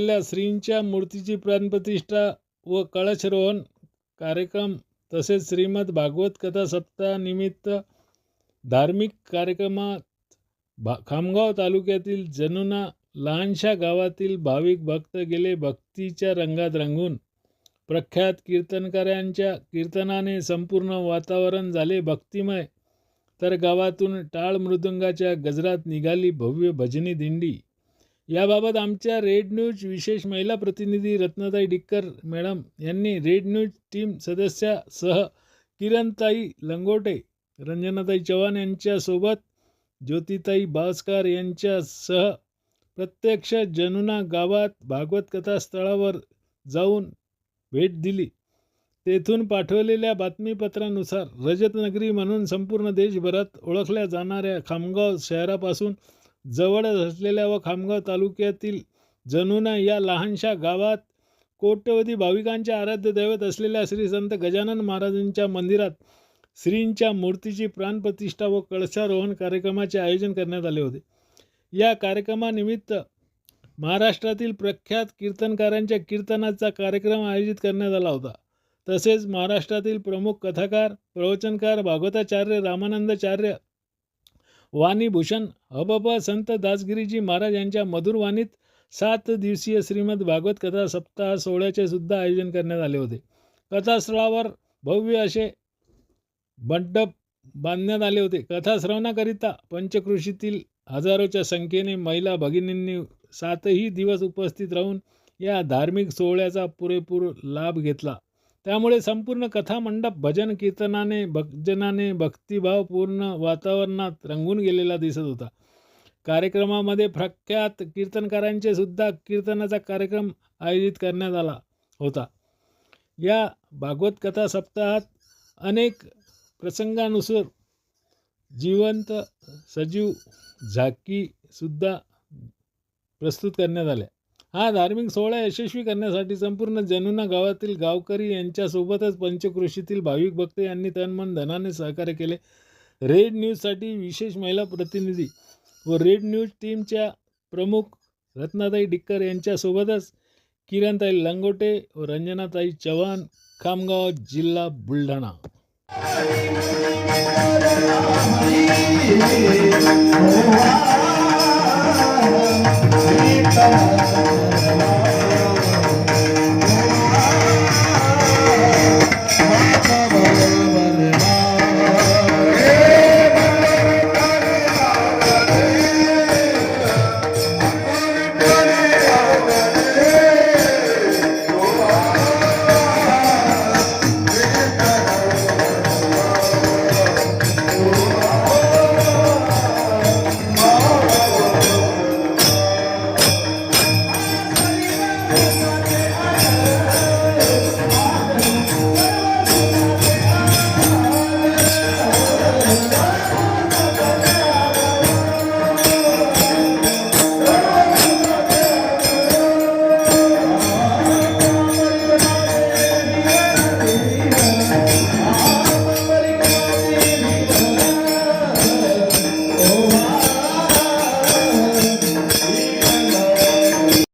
झालेल्या श्रींच्या मूर्तीची प्राणप्रतिष्ठा व कळशरोहण कार्यक्रम तसेच श्रीमद भागवत कथा सप्ताहानिमित्त धार्मिक कार्यक्रमात भा खामगाव तालुक्यातील जनुना लहानशा गावातील भाविक भक्त गेले भक्तीच्या रंगात रंगून प्रख्यात कीर्तनकारांच्या कीर्तनाने संपूर्ण वातावरण झाले भक्तिमय. तर गावातून टाळ मृदुंगाच्या गजरात निघाली भव्य भजनी दिंडी. याबाबत आमच्या रेड न्यूज विशेष महिला प्रतिनिधी रत्नताई डिक्कर मॅडम यांनी रेड न्यूज टीम सदस्यासह किरणताई लंगोटे रंजनाताई चव्हाण यांच्यासोबत ज्योतिताई भास्कर यांच्यासह प्रत्यक्ष जनुना गावात भागवत कथास्थळावर जाऊन भेट दिली. तेथून पाठवलेल्या बातमीपत्रानुसार रजतनगरी म्हणून संपूर्ण देशभरात ओळखल्या जाणाऱ्या खामगाव शहरापासून जवळच असलेल्या व खामगाव तालुक्यातील जनुना या लहानशा गावात कोट्यवधी भाविकांचे आराध्य दैवत असलेल्या श्री संत गजानन महाराजांच्या मंदिरात श्रींच्या मूर्तीची प्राणप्रतिष्ठा व कळसारोहण कार्यक्रमाचे आयोजन करण्यात आले होते. या कार्यक्रमानिमित्त महाराष्ट्रातील प्रख्यात कीर्तनकारांच्या कीर्तनाचा कार्यक्रम आयोजित करण्यात आला होता. तसेच महाराष्ट्रातील प्रमुख कथाकार प्रवचनकार भागवताचार्य रामानंदाचार्य वाणीभूषण हबब संत दासगिरीजी महाराज यांच्या मधुर वाणीत सात दिवसीय श्रीमद भागवत कथा सप्ताह सोहळ्याचे सुद्धा आयोजन करण्यात आले होते. कथास्थळावर भव्य असे मंडप बांधण्यात आले होते. कथा श्रवणाकरिता पंचकृषीतील हजारोच्या संख्येने महिला भगिनींनी सातही दिवस उपस्थित राहून या धार्मिक सोहळ्याचा पुरेपूर लाभ घेतला. त्यामुळे संपूर्ण कथा मंडप भजन कीर्तनाने भजनाने भक्तिभावपूर्ण वातावरणात रंगून गेलेला दिसत होता. कार्यक्रमामध्ये प्रख्यात कीर्तनकारांचे सुद्धा कीर्तनाचा कार्यक्रम आयोजित करण्यात आला होता. या भागवत कथा सप्ताहात अनेक प्रसंगानुसार जिवंत सजीव झाकीसुद्धा प्रस्तुत करण्यात आल्या. हा धार्मिक सोहळा यशस्वी करण्यासाठी संपूर्ण जनुना गावातील गावकरी यांच्यासोबतच पंचकृषीतील भाविक भक्त यांनी तनमन धनाने सहकार्य केले. रेड न्यूजसाठी विशेष महिला प्रतिनिधी व रेड न्यूज टीमच्या प्रमुख रत्नाताई डिक्कर यांच्यासोबतच किरणताई लंगोटे व रंजनाताई चव्हाण खामगाव जिल्हा बुलढाणा. Música